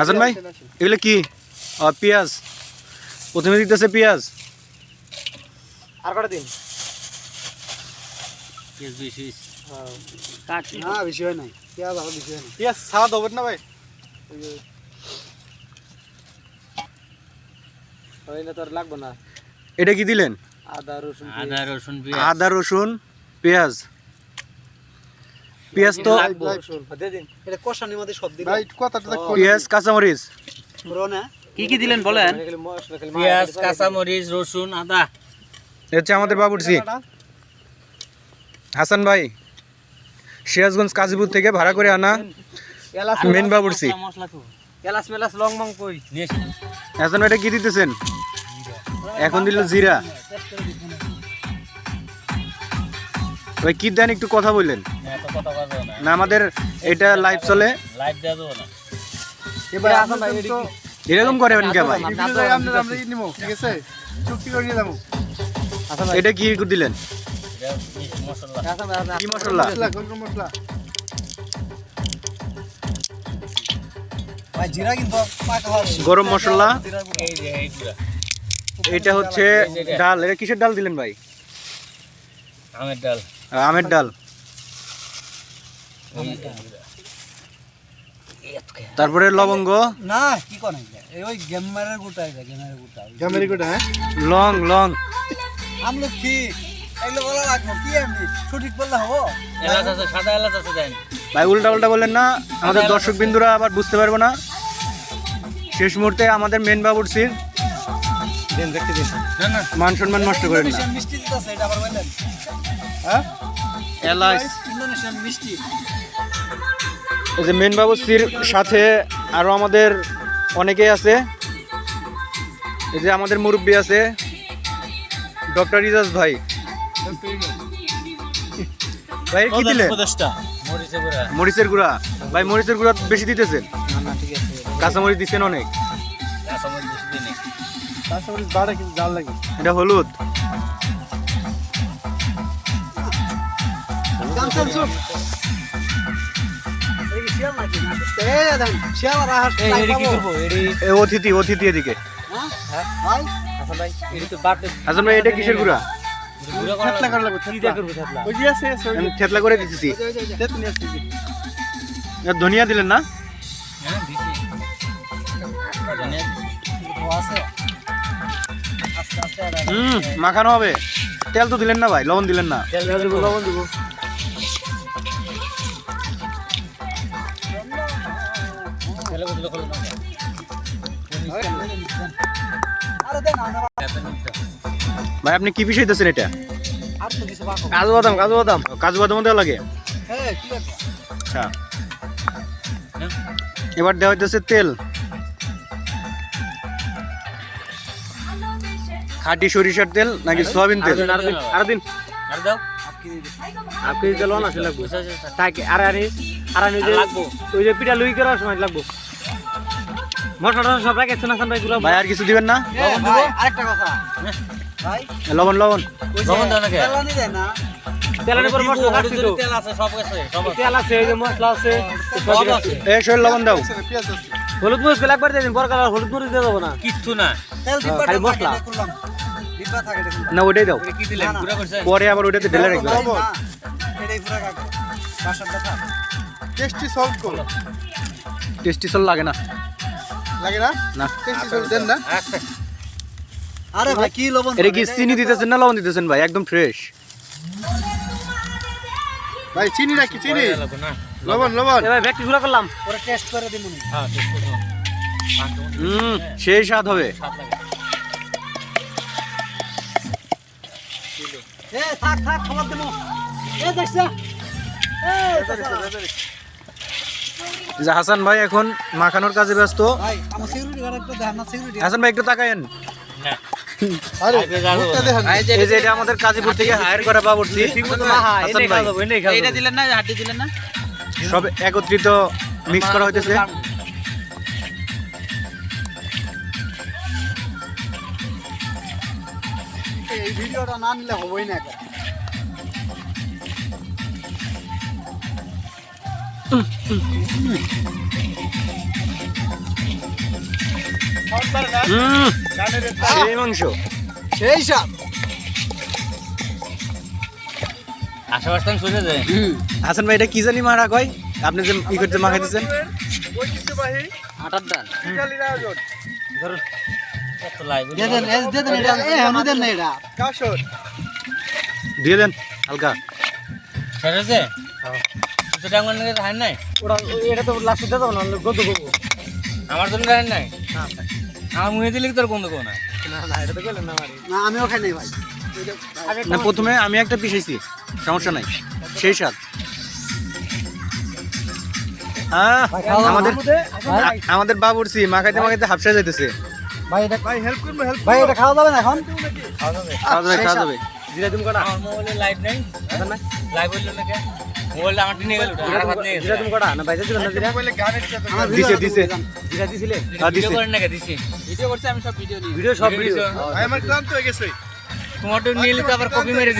হাসান ভাই এগুলো কি? পেঁয়াজ। প্রথমে দিতেছে পেঁয়াজ। আর কটা দিন? না বেশি হয় নাই। পেঁয়াজ আরও বেশি হয় নাই। পেঁয়াজ সাদা দেবেন না ভাই। ওই না তোর লাগবে না। এটা কি দিলেন? আদা আদা রসুন আদা রসুন পেঁয়াজ পেঁয়াজ তো রসুন দিয়ে দিন এটা কষানির মধ্যে সব দিল ভাই তো পেঁয়াজ কাঁচামরিচ। কি কি দিলেন বলেন? পেঁয়াজ কাঁচামরিচ রসুন আদা। হচ্ছে আমাদের বাবুরচি। হাসান ভাই সিরাজগঞ্জ কাজীপুর থেকে ভাড়া করে আনা মেন বাবুরচি। মশলা তো। লং মং কই? হাসান ভাই এটা কি দিতেছেন? এখন দিল জিরা। ভাই কি দেন একটু কথা বললেন। না না আমাদের এটা লাইভ চলে। লাইট দেওয়া দেবো না। এবার আসেন ভাই এরকম করেন কে ভাই আমরা আমরা আমরা ঠিক আছে? চুক্তি করে নিয়ে যাব। এটা কি দিলেন? কি মশলা? মশলা? গরম মশলা। জিরার গুঁড়ো। এই যে এইগুলা এটা হচ্ছে ডাল। এটা কিসের ডাল দিলেন ভাই? আমের ডাল। আমের ডাল। তারপরে লবঙ্গ? না কি করে এই ওই গেমারের গোটা এটা গেমারের গোটা। কোটা হ্যাঁ? Long long. আমলো কি? এগুলো বলা লাগবো কি এমনি? সঠিক বললে হব? এলাচ আছে সাদা এলাচ আছে দেন। ভাই উল্টা উল্টা বললেন না আমাদের দর্শক বিন্দুরা আবার বুঝতে পারব না। শেষ মুহূর্তে আমাদের মেন বাবুরসির দেন দেখতে দিন। না না। মান সম্মান নষ্ট করেন না। মিষ্টি দিতেছে এটা আবার বললেন। হ্যাঁ? এলাচ। ইন্দোনেশিয়ান মিষ্টি। এই যে মেন বাবুরসির সাথে আরও আমাদের অনেকেই আছে। এই যে আমাদের মুরব্বী আছে ডক্টর রিজাজ ভাই। ভাই কি গুঁড়া। মরিচের গুঁড়া? ভাই মরিচের গুঁড়া বেশি দিতেছেন না না ঠিক আছে। কাঁচামরিচ দিচ্ছেন অনেক। এটা হলুদ। অতিথি অতিথি এদিকে। হ্যাঁ? ভাই এটা কিসের গুঁড়া? থেতলা করা দিতেছি। ধনিয়া দিলেন না? হ্যাঁ হুম মাখানো হবে। তেল তো দিলেন না ভাই লবণ দিলেন না। লবণ দিব। ভাই আপনি কি বিষয় দিতেছেন এটা? কাজু বাদাম কাজু বাদাম। কাজু বাদামও দেওয়া লাগে? আচ্ছা। এবার দেওয়া হইতেছে তেল। খাঁটি সরিষার তেল নাকি সয়াবিন তেল? আর দিন আর। দাও আপনি তেল আসলে লাগবে যাচ্ছে আর আরে আর ওই যে পিঠা লুই করার সময় লাগবো। মশলা সব রাখেছেন আসান ভাই গুলো ভাই আর কিছু দিবেন না? আরেকটা কথা। ভাই লবণ লবণ। লবণ দাও নাকি? তেলানি দেয় না। তেলের উপর মশলা রাখছি তো। তেল আছে সব আছে সব তেল আছে এই যে মশলা আছে। সব আছে। এ শরীর লবণ দাও। হলুদ মরিচ পেলে একবার দিয়ে দিন বড় কালার হলুদ মরিচ দিয়ে দেবো না। কিচ্ছু না। তেল ডিব্বা খালি মশলা। এটা করলাম ডিব্বা থাকে এটা করলাম না ওইটাই দাও। এটা কি দিলেন? না, না। গুঁড়া করছেন? পরে আবার ওইটাতে ঢেলে রাখবে এটাই পুরো কাটবো। বাসার কথা টেস্টি সল্ট করো টেস্টি সল লাগে না। লাগে না? না। দেন না। আচ্ছা। আরে ভাই কি লবণ এটা কি চিনি দিতেছেন না লবণ দিতেছেন ভাই? একদম ফ্রেশ ভাই চিনি নাকি? চিনি। লবণ লবণ এবার ব্যাগটি গুলো করলাম। ওরা টেস্ট করে দিমু হ্যাঁ টেস্ট করুন হুম সেই স্বাদ হবে। এ থাক থাক খাবার দেবো এ দেখছ? এ। যে হাসান ভাই এখন মাখানোর কাজে ব্যস্ত। হাসান ভাই একটু তাকায়েন। না। আরে আগে যাব। মুখটা দেখেন। এই যে এটা আমাদের কাজিপুর থেকে হায়ার করা বাবুর্চি। হাসান ভাই। এইটা দিলেন না হাড্ডি দিলেন না? সব একত্রিত মিক্স করা হইতেছে। এই ভিডিওটা না নিলে হবই না সেই মাংস। আশেপাশে হাসান ভাই এটা কি জানি মারা কয়? আপনি যে ই করতে মাখাইতেছেন আটার ডাল কত লাইভ দিয়ে দেন এ দিয়ে দেন এটা। এ হানু দেন না এটা। দিয়ে দেন হালকা। মানে নাই। ওরা এটা তো লাস্টে দেবো না গন্ধ করব। আমার জন্য হার নাই। আমার মুখে দিলে কি তোর গন্ধ না। না না এটা তো গেলেন না আমার না আমিও খাই নাই ভাই। না প্রথমে আমি একটা পিসাইছি সমস্যা নাই। সেই স্বাদ। আমাদের আমাদের বাবুরসি মাখাইতে মাখাইতে হাফসা যাইতেছে। ভাই এটা ভাই হেল্প করবে হেল্প ভাই এটা খাওয়া যাবে না এখন? খাওয়া যাবে। খাওয়া যাবে জিরা তুমি কটা? আমার মোবাইলে লাইভ নেই। লাইভ হইল না কে মোবাইলটা আমার নিয়ে গেল আর হাত নিয়ে জিরা তুমি কটা না বাইরে দিবেন না জিরা আমার দিছে দিছে। জিরা দিছিলে? আর ভিডিও দিছে না কে ভিডিও করছি আমি সব ভিডিও নিই ভিডিও সব ভিডিও তোমার তো নিয়ে তো আবার কপি মেরে দিবে।